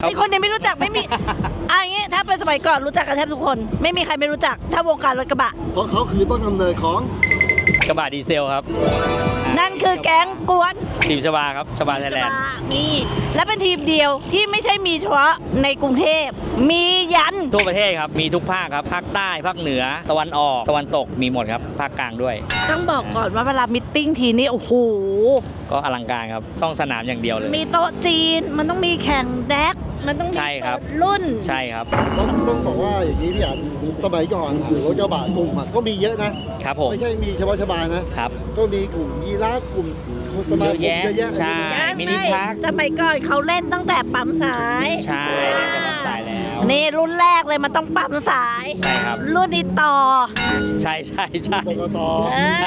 ไอคนยังไม่รู้จักไม่มีอะอย่างงี้ถ้าเป็นสมัยก่อนรู้จักกันแทบทุกคน ไม่มีใครไม่รู้จักถ้าวงการรถกระบะ เพราะเขาคือต้นกำเนิดของ กระบะดีเซลครับ นั่นคือแก๊งกวนทีมชบาครับชบาไทยแลนด์นี่และเป็นทีมเดียวที่ไม่ใช่มีเฉพาะในกรุงเทพ มียันทั่วประเทศครับ มีทุกภาคครับ ภาคใต้ ภาคเหนือ ตะวันออก ตะวันตก มีหมดครับ ภาคกลางด้วย ต้องบอกก่อนว่าเวลามิทติ้งทีนี่โอ้โห ก็อลังการครับ ต้องสนามอย่างเดียวเลย มีโต๊ะจีน มันต้องมีแข่งแดกมันต้องมีใช่ครับเปิดรุ่นใช่ครับ ต้องต้องบอกว่าอย่างนี้พี่อันสมัยก่อนคือรถกระบะกลุ่มอะก็มีเยอะนะครับผมไม่ใช่มีเฉพาะชบานะครับ ก็มีกลุ่มยีราฟกลุ่มสมาคมเยอะแยะเยอะแยะใช่ มินิทรัคสมัยก่อนเขาเล่นตั้งแต่ปั๊มสาย ใช่จะรับสายแล้ว นี่รุ่นแรกเลยมันต้องปั๊มสาย ใช่ครับ รุ่นนี้ต่อ ใช่ใช่ใช่ปกตเออ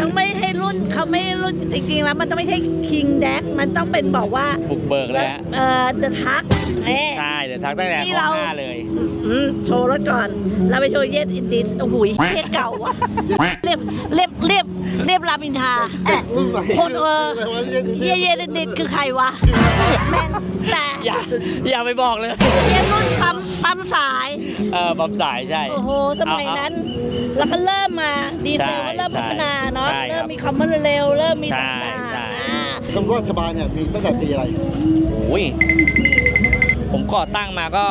ต้องไม่ให้รุ่นเขาไม่ให้รุ่นจริงๆแล้วมันต้องไม่ใช่คิงแดกมันต้องเป็นบอกว่า บุกเบิกเลยฮะเออเดอะทักเอ๊ใช่เดี๋ยวทักตั้งแต่ที่ข้อเรา ห้าเลย อืมโชว์รถก่อน เราไปโชว์เยสอินดิสโอ้โหเยสเก่าอะเรียบเรียบเรียบเรียบรามอินทรารุ่นใหม่คนเออรียกว่าเรียกเยเยสอินดิสคือใครวะแม่งแต่อย่าอย่าไปบอกเลย เยรุ่นปั๊มปั๊มสาย เออปั๊มสายใช่ โอ้โห สมัยนั้น แล้วก็เริ่มมา ดีเซลก็เริ่มพัฒนาเนาะ ใช่ครับเริ่มมีคอมมอนเร็วเริ่มมีใช่ต่างๆใช่ อ่าคำว่าชบาเนี่ยมีตั้งแต่ปีอะไร โอ้ยผมก่อตั้งมาก็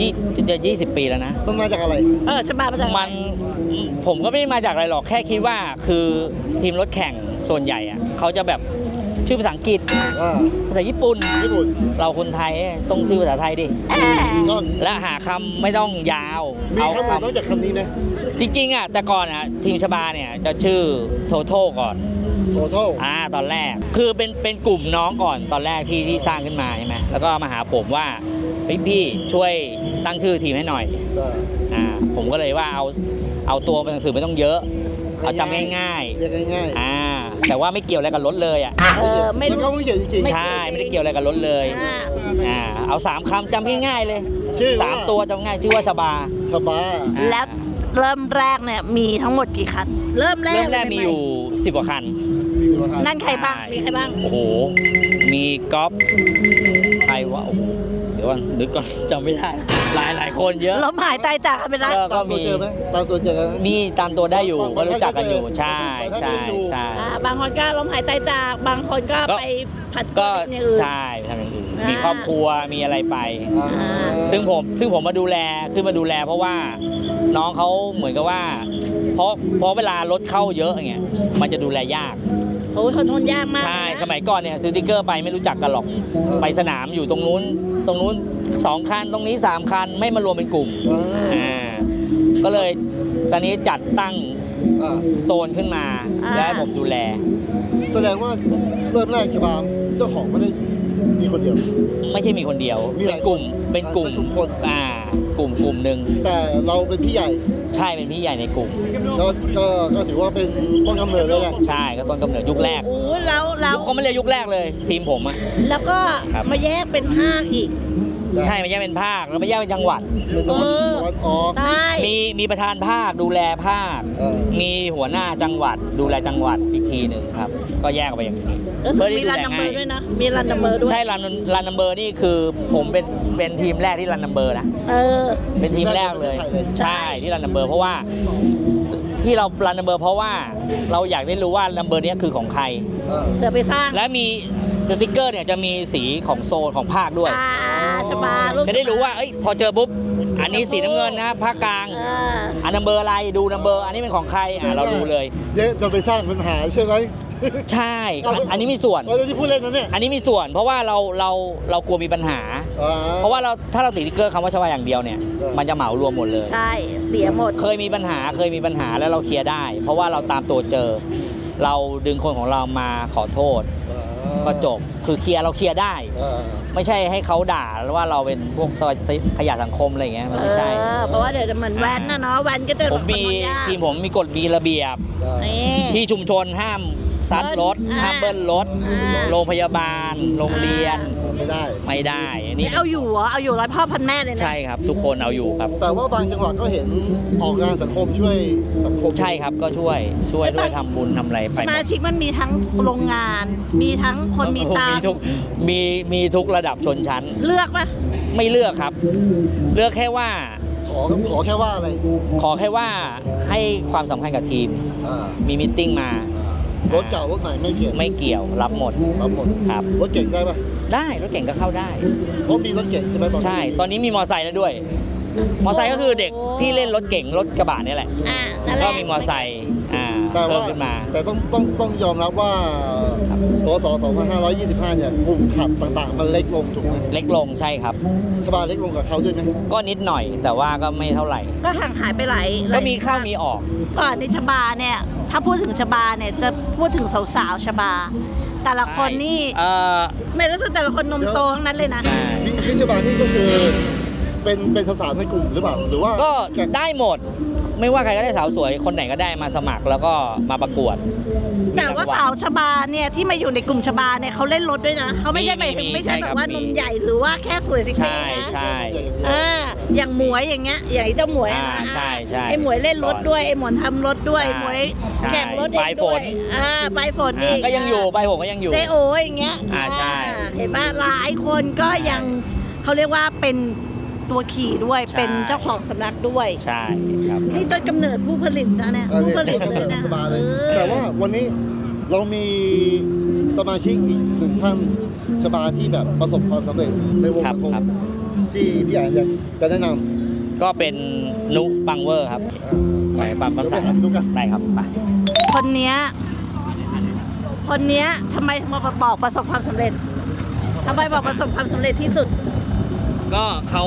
ยี่จะยี่สิบปีแล้วนะ มันมาจากอะไร เออชบาประจักษ์มันผมก็ไม่ได้มาจากอะไรหรอกแค่คิดว่าคือทีมรถแข่งส่วนใหญ่อะเขาจะแบบ ชื่อภาษาอังกฤษ อ่าภาษาญี่ปุ่น ญี่ปุ่นเราคนไทยต้องชื่อภาษาไทยดิก็และหาคำไม่ต้องยาวมีเอาคำอื่นนอกคำจากคำนี้ไหมจริงๆอะแต่ก่อนอะทีมชบาเนี่ยจะชื่อโทโทก่อน โททัลอ่าตอนแรกคือเป็นเป็นกลุ่มน้องก่อนตอนแรกที่ที่สร้างขึ้นมาใช่ไหมแล้วก็มาหาผมว่าเฮ้ยพี่ช่วยตั้งชื่อทีมให้หน่อยอ่าผมก็เลยว่าเอาเอาตัวเป็นหนังสือไม่ต้องเยอะ เอาจำง่ายเรียกง่ายๆอ่า แต่ว่าไม่เกี่ยวอะไรกับรถเลยอะเออไม่มันรู้ ก็ไม่เกี่ยวจริง ใช่ไม่ได้เกี่ยวอะไรกับรถเลยอ่า อ่าเอาสามคำจำง่ายๆเลยๆชื่อสามตัวจำง่ายชื่อว่าชบาชบาอ่าแล้วเริ่มแรกเนี่ยมีทั้งหมดกี่คัน เริ่มแรกเริ่มแรกเลมีไหอยู่ 10กว่าคันนั่นใครบ้าง มีใครบ้าง โอ้โห มีก๊อฟใครวะโอ้โหเดี๋ยวก่อนนึกก่อนจำไม่ได้ หลายหลายคนเยอะล้มหายตายจากกันไปแล้วก็ตามตัวเจอไหมตามตัวเจอไหม มีตามตัวได้อยู่ก็รู้จักกันอยู่ ใช่ใช่ใช่อ่าบางคนก็ล้มหายตายจากบางคนก็ก็ไปผัดก็เป็นอย่างอื่น ใช่ทำอย่างอื่นอ่ามี มีครอบครัวมีอะไรไป อ่า ซึ่งผมซึ่งผมมาดูแลขึ้นมาดูแล เพราะว่าน้องเขาเหมือนกับว่า เพราะเพราะเวลารถเข้าเยอะอย่างเงี้ยมันจะดูแลยากโอ้ยคอนโทรลยากมากใช่นะสมัยก่อนเนี่ยซื้อติ๊กเกอร์ไปไม่รู้จักกันหรอก ไปสนามอยู่ตรงนู้น ตรงนู้นสองคัน ตรงนี้สามคัน ไม่มารวมเป็นกลุ่ม อ่าอ่าก็เลยตอนนี้จัดตั้งอ่าโซนขึ้นมาและให้ผมดูแล แสดงว่าเริ่มแรกชบาเจ้าของไม่ได้มีคนเดียว ไม่ใช่มีคนเดียว มีหเป็ลายนกลุ่ม เป็นกลุ่ม เป็นกลุ่มคน อ่า กลุ่มกลุ่มหนึ่งแต่เราเป็นพี่ใหญ่ใช่เป็นพี่ใหญ่ในกลุ่ม ก็ก็ก็ถือว่าเป็นต้นกำเนิดเลยแหละใช่ก็ต้นกำเนิดยุคแรกโอ้ยแล้วแล้วยุคก็ไม่เรียกยุคแรกเลย ทีมผมอะ แล้วก็ครับ มาแยกเป็นภาคอีก ใช่ไม่แยกเป็นภาคแล้วไม่แยกเป็นจังหวัดเป็นตะวันเออตะวันออกได้มีมีประธานภาคดูแลภาค เออ มีหัวหน้าจังหวัด ดูแลจังหวัดอีกทีหนึ่งครับ ก็แยกออกไปอย่างนี้แล้วสึกที่มีดูรันแลนัมเบอง่ายร์ด้วยนะ มีรันนัมเบอร์ด้วย ใช่รันรันนัมเบอร์นี่คือผมเป็นเป็นทีมแรกที่รันนัมเบอร์นะ เออ เป็นทีมแรกเลย ใช่ใช่ที่รันนัมเบอร์เพราะว่าที่เรารันนัมเบอร์เพราะว่าเราอยากได้รู้ว่านัมเบอร์นี้คือของใคร เออ เดี๋ยวไปสร้าง และมี สติกเกอร์เนี่ยจะมีสีของโซนของภาคด้วย อ่าชบาลูกจะได้รู้ว่าเอ้ยพอเจอปุ๊บ อันนี้สีน้ำเงินนะภาคกลาง เอออันนัมเบอร์อะไรดูนัมเบอร์ อันนี้เป็นของใครอะเราดูเลยเจ๊จะไปสร้างปัญหาใช่ไหมใช่อันนี้มีส่วน เราจะที่พูดเล่นนะเนี่ยอันนี้มีส่วน เพราะว่าเราเราเรากลัวมีปัญหา อ่เพราะว่าเราถ้าเราติดสติ๊กเกอร์คำว่าชวาอย่างเดียวเนี่ยเออมันจะเหมารวมหมดเลย ใช่ เสียหมด เคยมีปัญหาเคยมีปัญหาแล้วเราเคลียร์ได้ เพราะว่าเราตามตัวเจอ เราดึงคนของเรามาขอโทษอ่า ก็จบคือเคลียร์เราเคลียร์ได้อ่าไม่ใช่ให้เขาด่าแล้วว่าเราเป็นพวกซอยขยะสังคมอะไรอย่างเงี้ยมันไม่ใช่เออเพราะว่าเดี๋ยวเหมือนแวนนะเนาะแวนก็จะผมมีคอนโทรลยากทีมผมมีกฎมีระเบียบอ่านี่ ที่ชุมชนห้าม ซัดรถอ่าห้ามเบิ้ลรถ อ่า โรงพยาบาล โรงเรียนไม่ได้ ไม่ได้อันนี่นี่เอาอยู่เหรอเอาอยู่ร้อยพ่อพันแม่เลยนะ ใช่ครับ ทุกคนเอาอยู่ครับ แต่ว่าบางจังหวัดก็เห็นออกงานสังคมช่วยสังคมใช่ครับก็ช่วยช่วยด้วยทำบุญทำอะไรไปสหมมาดชิกมันมีทั้งโรงงาน มีทั้งคนมีตามีทุกมีมีทุกระดับชนชั้น เลือกปะไม่เลือกครับ เลือกแค่ว่าขอขอแค่ว่าอะไรขอแค่ว่าให้ความสำคัญกับทีม อ่ามีมิทติ้งมา รถเก่ารถใหม่ไม่เกี่ยวไม่เกี่ยวรับหมดรับหมดครับ รถเก่งได้ปะได้รถเก่งก็เข้าได้เพราะมีรถเก่งใช่ไหมตอนนี้ใช่ ตอนนี้มีมอไซค์แล้วด้วย มอไซค์ก็คือเด็กที่เล่นรถเก่งรถกระบะนี่แหละ อ่านั่นแหละก็มีมอไซค์อ่า แต่เพิ่ว่ามขึ้นมาแต่ต้องต้องต้องยอมรับว่าพศ2525 เนี่ยกลุ่มขับต่างๆ มันเล็กลงถูกไหมเล็กลงใช่ครับ ชบาเล็กลงกับเขาด้วยไหมก็นิดหน่อยแต่ว่าก็ไม่เท่าไหร่ ก็ห่างหายไปหลายหลก็ยมีเข้ามีออก ก่อนในชบาเนี่ย ถ้าพูดถึงชบาเนี่ยจะพูดถึงสาวๆชบา แต่ละคนนี่เอ่อ ไม่รู้สึกแต่ละคนนมโตทั้งนั้นเลยนะ ใช่วิวิชบานี่ก็คือเป็นเป็นสาวๆในกลุ่มหรือเปล่าหรือว่าก็แข่งได้หมด ไม่ว่าใครก็ได้สาวสวยคนไหนก็ได้มาสมัครแล้วก็มาประกวดแต่ว่ามีรงสาวชบาเนี่ยที่มาอยู่ในกลุ่มชบาเนี่ยเขาเล่นรถด้วยนะเขาไม่ใช่มีหมายถึงมีไม่ใช่ใช่แบครับบว่านมีมใหญ่หรือว่าแค่สวยสิใช่นะใช่ อ่าอย่างหมวยอย่างเงี้ยอย่างไอ้เจ้าหมวยอะอ่านะใช่ใช่ไอ้หมวยเล่นรถด้วยไอ้หมอนทำรถด้วยใช่หมวยใช่แข่งรถเอปลางยฝด้วยนอ่าปลายฝนอ่าอีกก็ยังอยู่ไปผมก็ยังอยู่ เจโออย่างเงี้ยอ่าใช่ อ่าเห็นปะหลายคนก็ยังเขาเรียกว่าเป็น ตัวขี่ด้วยใช่ เป็นเจ้าของสำนักด้วย ใช่ครับ นี่ต้นกำเนิดผู้ผลิตนะเนี่ยอันผู้นี้ผลิตก็เลยเป็นนะชบาเลยออแต่ว่าวันนี้เรามีสมาชิกอีกหนึ่งท่านชบาที่แบบประสบความสำเร็จในวงครับสังคมครับ ที่พี่อ่านจะจะแนะนก็เป็นนุปังเวอร์ครับำไปอ่าปั๊มปั๊มเดี๋ยวสาไปหาพี่ตุ๊กกัน ได้ครับไป คนเนี้ยคนเนี้ยทำไมมาบอกประสบความสำเร็จทำไมบอกประสบความสำเร็จที่สุด ก็เขา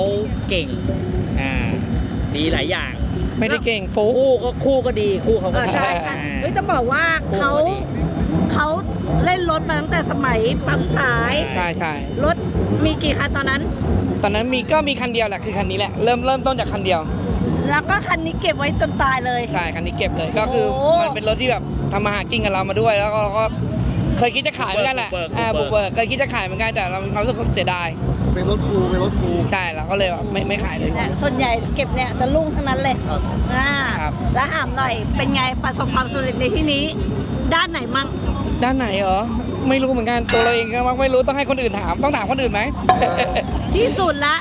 เก่งอ่าดีหลายอย่างไม่ได้เก่งฟุกคู่ก็คู่ก็ดีคู่เขาเอก็อดี ใช่ค่ะเฮ้ยจะบอกว่าคู่เขาก็ดี เขาเล่นรถมาตั้งแต่สมัยปั๊มสายใช่ใช่รถมีกี่คันตอนนั้น ตอนนั้นมีก็มีคันเดียวแหละคือคันนี้แหละเริ่มเริ่มต้นจากคันเดียว แล้วก็คันนี้เก็บไว้จนตายเลย ใช่คันนี้เก็บเลยก็คือโอ้ มันเป็นรถที่แบบทำมาหากินกับเรามาด้วย แล้วก็เราก็เคยคิดจะขายเหมือนกันแหละบุกเบิกอ่าบุบุกกเบิเบิกกเคยคิดจะขายเหมือนกันแต่เรามีความรู้สึกเสียดาย เป็นรถครูเป็นรถครูใช่เราก็เลยแบบไม่ไม่ขายเลย เนี่ยส่วนใหญ่เก็บเนี่ยจะลุ่งทั้งนั้นเลยครับอ่าครับ แล้วถามหน่อยเป็นไงประสบความสำเร็จในที่นี้ ด้านไหนมั่งด้านไหนเหรอไม่รู้เหมือนกันตัวเราเองก็ไม่รู้ต้องให้คนอื่นถามต้องถามคนอื่นไหม ที่สุดละ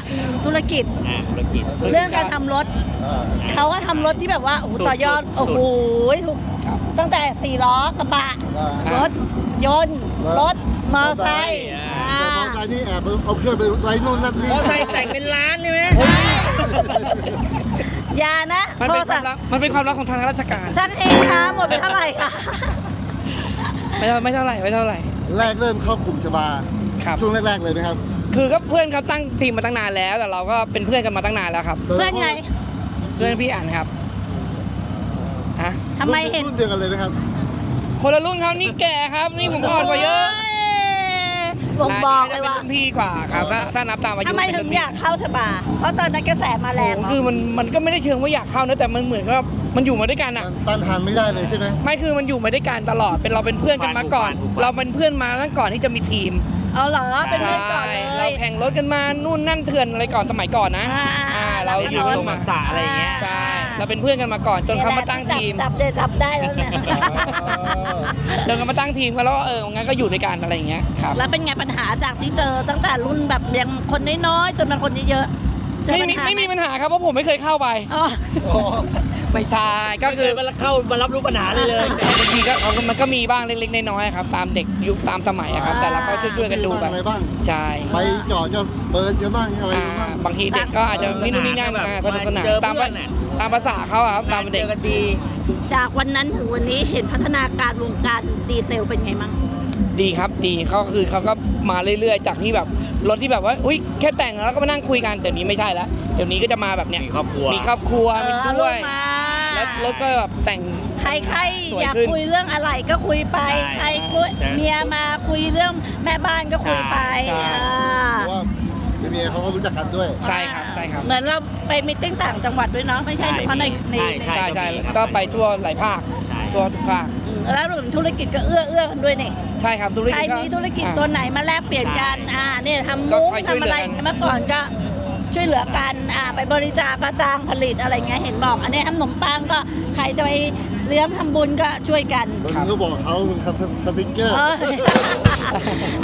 ธุรกิจอ่าธุรกิจ เรื่องการทำรถ อ่าเขาก็ทำรถที่แบบว่าโอ้โหสุดต่อยอด สุดโอ้โหทุกครับตั้งแต่สี่ล้อกระบะ อ่ารถยนต์ รถมอเตอร์ไซค์อ่าอ่าแต่มอเตอร์ไซค์นี่แอบเอาเครื่องไปไว้นู่นนั่นนี่มอไซค์แต่งเป็นล้านใช่ไหมอย่านะมันโทเป็นรคศัวาพมท์ลับมันเป็นความลับของทางราชการช่างเองค่ะหมดไปเท่าไหร่คะไม่เท่าไม่เท่าไหร่ไม่เท่าไหร่ แรกเริ่มเข้ากลุ่มชบาครับ ช่วงแรกๆเลยไหมครับคือก็เพื่อนเขาตั้งทีมมาตั้งนานแล้วแต่เราก็เป็นเพื่อนกันมาตั้งนานแล้วครับ เพื่อนไงเพื่อนพี่อ่านครับฮะทำไมเห็นรุ่นเดียวกันเลยไหมครับคนละรุ่นครับนี่แก่ครับ นี่ผมอ่อนกว่าเยอะ โบ่งบอกเลได้ยเป็นว่ารุ่นพี่กว่าครับถ้าถ้านับตามอายุทำไมเป็นถึรุ่งนพี่อยากเข้าชบา เพราะตอนนั้นกระแสมาแรงโอ้เนาะคือมันมันก็ไม่ได้เชิงว่าอยากเข้านะแต่มันเหมือนกับมันอยู่มาด้วยกันอะต้านทานไม่ได้เลยใช่ไหมไม่คือมันอยู่มาด้วยกันตลอดเป็นเราเป็นเพื่อนกันมาก่อนเราเป็นเพื่อนมาตั้งก่อนที่จะมีทีมเอาเหรอเป็นใชเรื่องก่อน่เลเราย แข่งรถกันมานู่นนั่นเถื่อนอะไรก่อนสมัยก่อนนะอ่า อ่าเราเราอยู่เป็นสมัครษาอะไรอย่างเงี้ย ใช่ เราเป็นเพื่อนกันมาก่อน จนเขามาตั้งทีมจับจับได้จับได้แล้วเนี่ยจนเขามาตั้งทีมกันแล้วก็เอองั้นก็อยู่ด้วยกันอะไรอย่างเงี้ยครับแล้วเป็นไงปัญหาจากที่เจอตั้งแต่รุ่นแบบยังคนน้อยๆจนมาคนเยอะๆเจอไม่ปัญมีหาไม่มีปัญหาครับเพราะผมไม่เคยเข้าไปอ๋ออ๋อไม่ใช่ก็ก็คืคืออมาเข้ามารับรู้ปัญหาเลยเลยบางทีก็เอามันก็มีบ้างเล็กๆน้อยๆครับ ตามเด็กยุคตามสมัยอะครับ แต่เราก็ช่วยๆกันดูแบบอะไรบ้างใช่ไปจอดก็เปิดกันบ้างอะไรอ่าบ้างบางทีเด็กก็อาจจะนี่นู่นนี่นั่นอ่าสนุกสนานเจอตามเพื่อนน่ะ ตามภาษาเขาอะครับตามเจเด็กอกันดี จากวันนั้นถึงวันนี้เห็นพัฒนาการวงการดีเซลเป็นไงมั่งดีครับดีเขาคือเขาก็มาเรื่อยๆ จากที่แบบรถที่แบบว่าอุ้ยแค่แต่งแล้วก็มานั่งคุยกันแต่นี้ไม่ใช่แล้วเดี๋ยวนี้ก็จะมาแบบเนี้ยมีครอบครัวมีครอบครัวมีเออด้วยลูกมาแล้วรถก็แบบแต่งใครใครสวยอยากขึ้นคุยเรื่องอะไรก็คุยไปใช่ใครคุยใช่เมียมาคุยเรื่องแม่บ้านก็คุยไปใช่อ่าเพราะว่าเมียเขาก็รู้จักกันด้วยใช่ครับใช่ครับ เหมือนเราไปมิทติ้งต่างจังหวัดด้วยเนาะไม่ใช่เฉพาะในในใช่ใช่ใช่ก็มีครับก็ไปทั่วหลายภาคใช่ทั่วทุกภาคอืมแล้วรวมถึงธุรกิจก็เอื้อเอื้อกันด้วยนี่ใช่ครับธุรใครกิจก็มีธุรกิจอ่าตัวไหนมาแลกเปลี่ยนกันใช่อ่าเนี่ยทำก็มุ้งคอยช่วยทำอะไรเหลือกันเมื่อก่อนก็ช่วยเหลือกันอ่าไปบริจาคก็จ้างผลิตอะไรเงี้ยเห็นบอก อันนี้ทำขนมปังก็ใครจะไป เลี้ยงทำบุญก็ช่วยกันบางทีก็บอกเขาเป็นสติ๊กเกอร์ เออ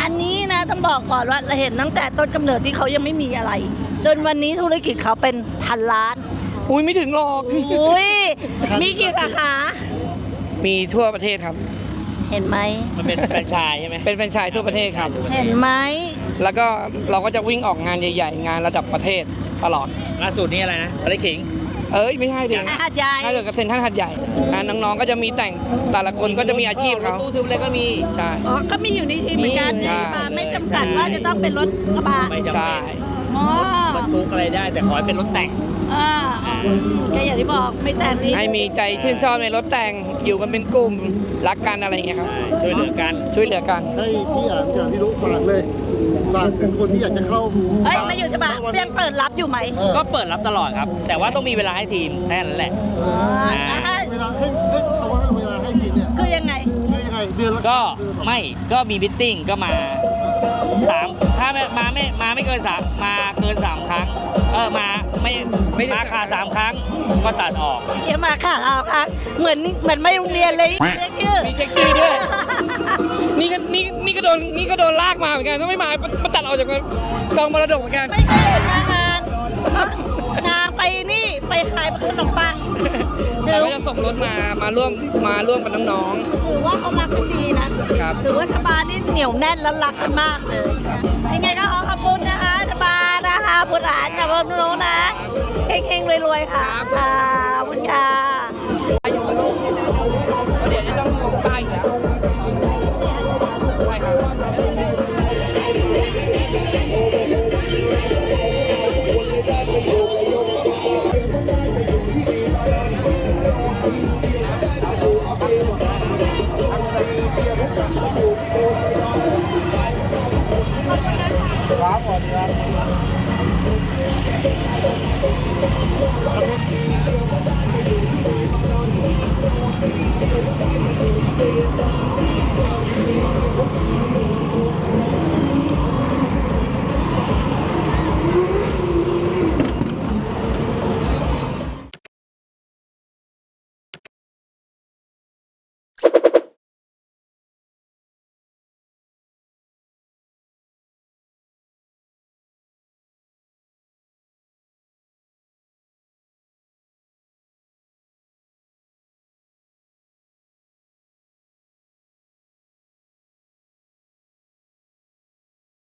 อันนี้นะต้องบอกก่อนว่าเราเห็นตั้งแต่ต้นกำเนิดที่เขายังไม่มีอะไร จนวันนี้ธุรกิจเขาเป็นพันล้าน อุ้ยไม่ถึงหรอก อุ้ย มีกี่สาขา มีทั่วประเทศครับ เห็นไหม มันเป็นแฟรนไชส์ใช่ไหมเป็นแฟรนไชส์ทั่วประเทศครับ เห็นไหม แล้วก็เราก็จะวิ่งออกงานใหญ่ ๆ งานระดับประเทศตลอด ล่าสุดนี่อะไรนะอะไรขิง เอ้ยไม่ใช่เด็กอาหารใหญ่ถ้าเกิดกับเซ็นทรัลหัดใหญ่อ่าน้องๆก็จะมีแต่งแต่ละคนก็จะมีอาชีพเขารถตู้ทึบอะไรก็มี ใช่ อ๋อ ก็มีอยู่ในทีมเหมือนกันมีนี่มาไม่จำกัดใช่ว่าจะต้องเป็นรถกระบะไม่จำใช่ เป็นอ๋อรถทุกอะไรได้ แต่ขอให้เป็นรถแต่งอ่าก็อย่างที่บอกไม่แต่งนี้ให้มีใจชื่นชอบในรถแต่งอยู่กันเป็นกลุ่มรักกันอะไรอย่างเงี้ยครับช่วยเหลือกัน ช่วยเหลือกัน ให้พี่อ่านอย่างที่รู้ฝากเลย ฝากถึงคนที่อยากจะเข้าเฮ้ยมาอยู่ใช่ปะยังเปิดรับอยู่ไหมเออก็เปิดรับตลอดครับ แต่ว่าต้องมีเวลาให้ทีมแค่นั้นแหละอ๋อแล้วถ้าเวลาให้ให้เขาว่าเวลาให้กินเนี่ย คือยังไงคือยังไง เดือนละก็ไม่ก็มีมิทติ้งก็มาสามถ้าไม่มาไม่มาไม่เกินสามมาเกินสามครั้ง เออมาไม่ไม่ได้ มาขาดสามครั้งก็ตัดออกเดี๋ยวมาค่ะเอาค่ะ เหมือนเหมือนไม่โรงเรียนเลยเรียกชื่อมีเช็คชื่อด้วย นี่ก็นี่นี่ก็โดนนี่ก็โดนลากมาเหมือนกันถ้าไม่มามาตัดออกจากกองมรดกเหมือนกัน ไม่เคยเห็นมางานนางไป นี่ไปขายขนมปังเราก็จะส่งรถมามาร่วมมาร่วมกับน้องถือว่าเขารักกันดีนะ ๆครับถือว่าชาวบ้านนี่เหนียวแน่นแล้วรักกันมากเลยยังไงก็ขอขอบคุณนะคะชาวบ้านนะคะบุตรหลานจากพ่อน้องนะเฮงๆรวยๆค่ะค่ะขอบคุณค่ะอยู่กับลูกเดี๋ยวจะต้องลงใต้อีกแล้ว Quá rồi.